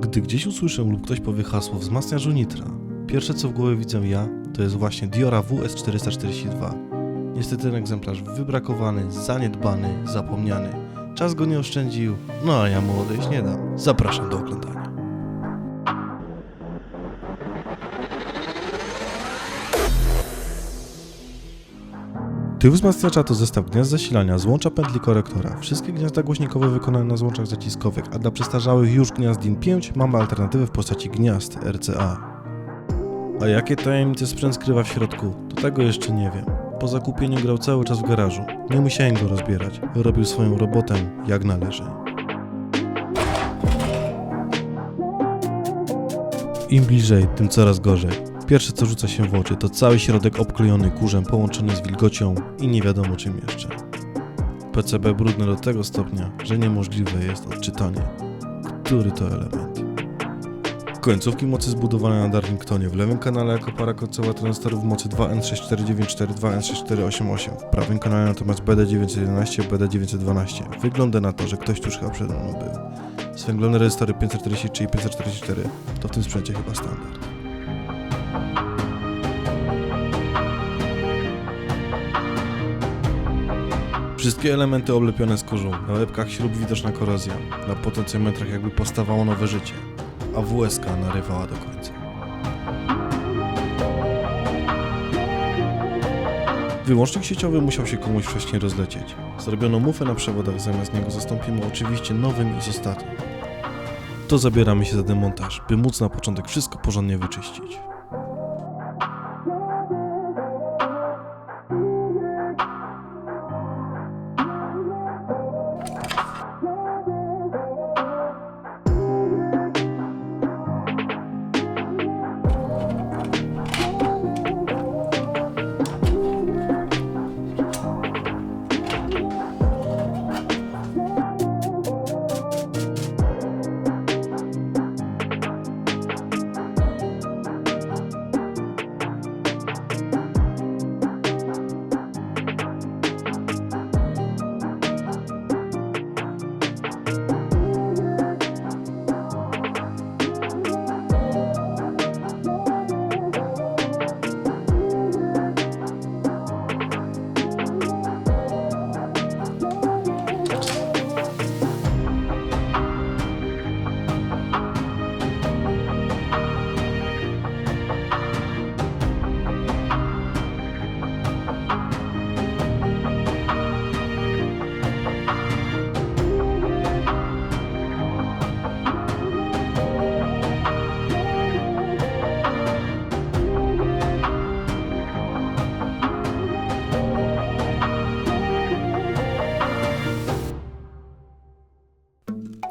Gdy gdzieś usłyszę lub ktoś powie hasło wzmacniarzu nitra, pierwsze co w głowie widzę ja, to jest właśnie Diora WS442. Niestety ten egzemplarz wybrakowany, zaniedbany, zapomniany. Czas go nie oszczędził, no a ja mu odejść nie dam. Zapraszam do oglądania. Tył wzmacniacza to zestaw gniazd zasilania, złącza pętli korektora. Wszystkie gniazda głośnikowe wykonane na złączach zaciskowych, a dla przestarzałych już gniazd DIN 5 mamy alternatywę w postaci gniazd RCA. A jakie tajemnice sprzęt skrywa w środku, to tego jeszcze nie wiem. Po zakupieniu grał cały czas w garażu. Nie musiałem go rozbierać. Robił swoją robotę jak należy. Im bliżej, tym coraz gorzej. Pierwsze co rzuca się w oczy to cały środek obklejony kurzem połączony z wilgocią i nie wiadomo czym jeszcze. PCB brudne do tego stopnia, że niemożliwe jest odczytanie, który to element. Końcówki mocy zbudowane na Darlingtonie w lewym kanale jako para końcowa transistorów mocy 2N64942, N6488, w prawym kanale natomiast BD911, BD912. Wygląda na to, że ktoś tuż chyba przede mną był. Swęglone rezystory 543 i 544 to w tym sprzęcie chyba standard. Wszystkie elementy oblepione skórzą, na łebkach śrub widoczna korozja, na potencjometrach jakby powstawało nowe życie, a WSK narywała do końca. Wyłącznik sieciowy musiał się komuś wcześniej rozlecieć. Zrobiono mufę na przewodach, zamiast niego zastąpimy oczywiście nowym izostatem. To zabieramy się za demontaż, by móc na początek wszystko porządnie wyczyścić.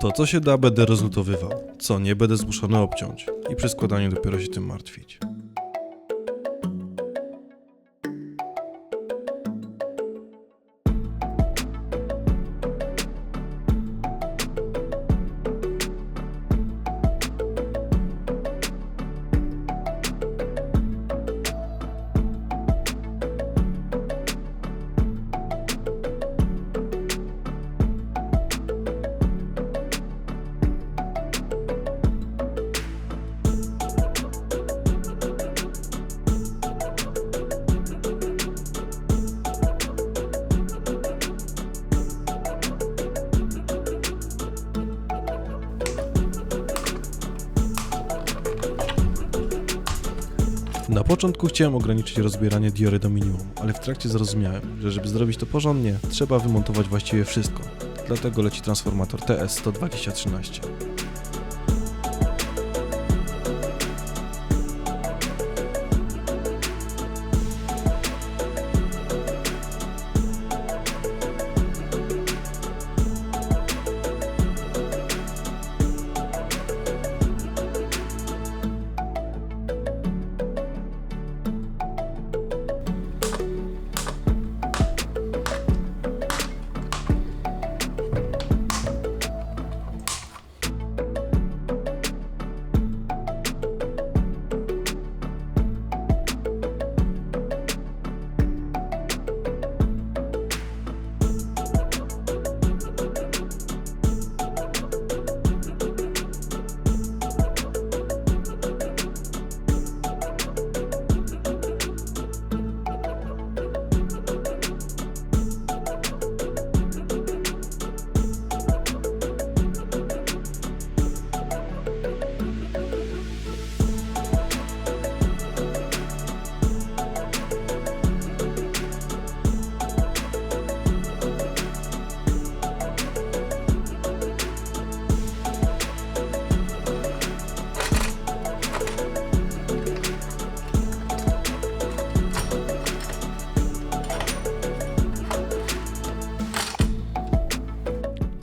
To co się da będę rozlutowywał, co nie będę zmuszony obciąć i przy składaniu dopiero się tym martwić. Na początku chciałem ograniczyć rozbieranie diory do minimum, ale w trakcie zrozumiałem, że żeby zrobić to porządnie, trzeba wymontować właściwie wszystko. Dlatego leci transformator TS-12013.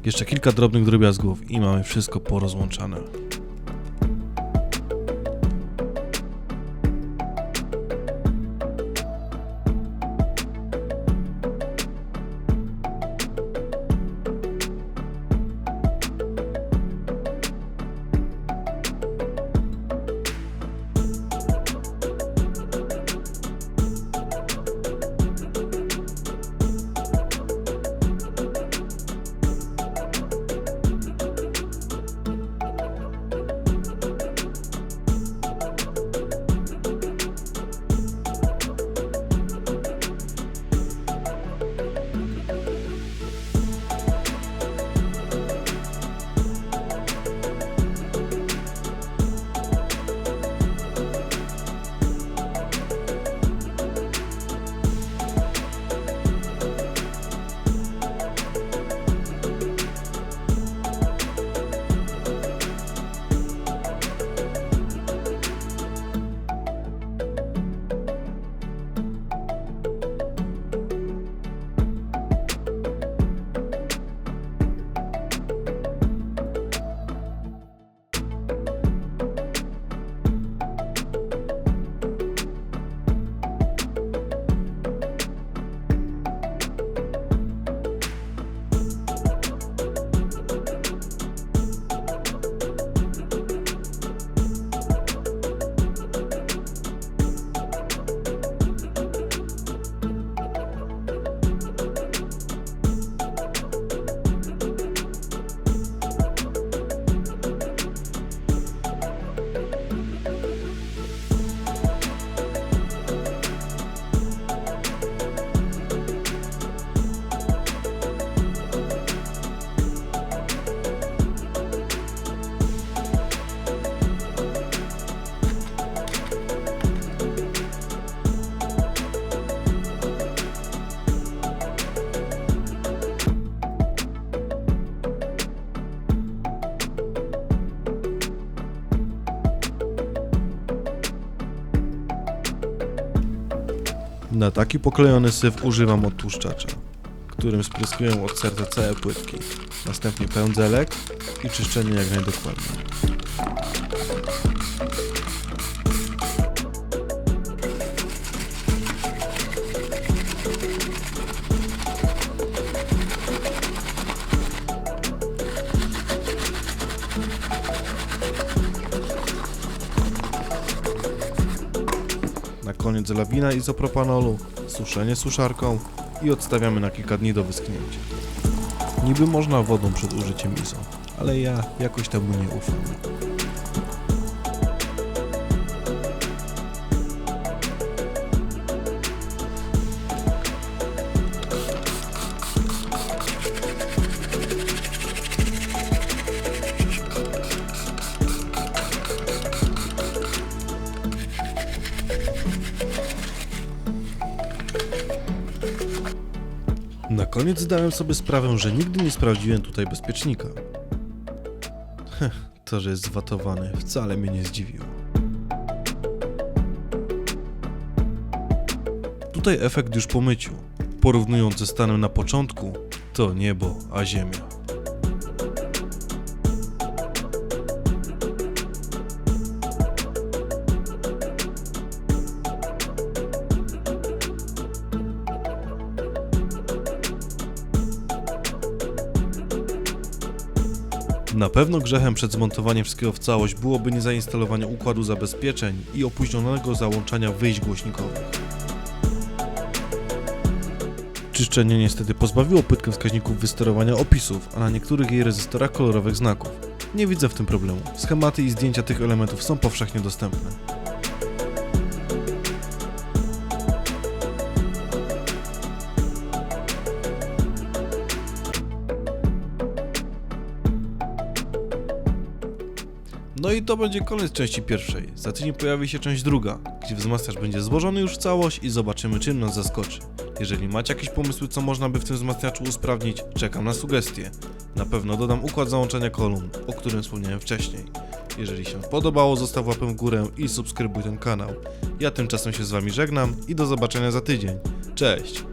Jeszcze kilka drobnych drobiazgów i mamy wszystko porozłączane. Na taki poklejony syf używam odtłuszczacza, którym spryskuję od serca całe płytki. Następnie pędzelek i czyszczenie jak najdokładniej. Na koniec lawina izopropanolu, suszenie suszarką i odstawiamy na kilka dni do wyschnięcia. Niby można wodą przed użyciem ISO, ale ja jakoś temu nie ufam. Koniec zdałem sobie sprawę, że nigdy nie sprawdziłem tutaj bezpiecznika. Heh, to, że jest zwatowany, wcale mnie nie zdziwiło. Tutaj efekt już po myciu. Porównując ze stanem na początku, to niebo, a ziemia. Na pewno grzechem przed zmontowaniem wszystkiego w całość byłoby niezainstalowanie układu zabezpieczeń i opóźnionego załączania wyjść głośnikowych. Czyszczenie niestety pozbawiło płytkę wskaźników wysterowania opisów, a na niektórych jej rezystorach kolorowych znaków. Nie widzę w tym problemu. Schematy i zdjęcia tych elementów są powszechnie dostępne. I to będzie koniec części pierwszej. Za tydzień pojawi się część druga, gdzie wzmacniacz będzie złożony już w całość i zobaczymy czym nas zaskoczy. Jeżeli macie jakieś pomysły co można by w tym wzmacniaczu usprawnić, czekam na sugestie. Na pewno dodam układ załączania kolumn, o którym wspomniałem wcześniej. Jeżeli się podobało, zostaw łapę w górę i subskrybuj ten kanał. Ja tymczasem się z wami żegnam i do zobaczenia za tydzień. Cześć!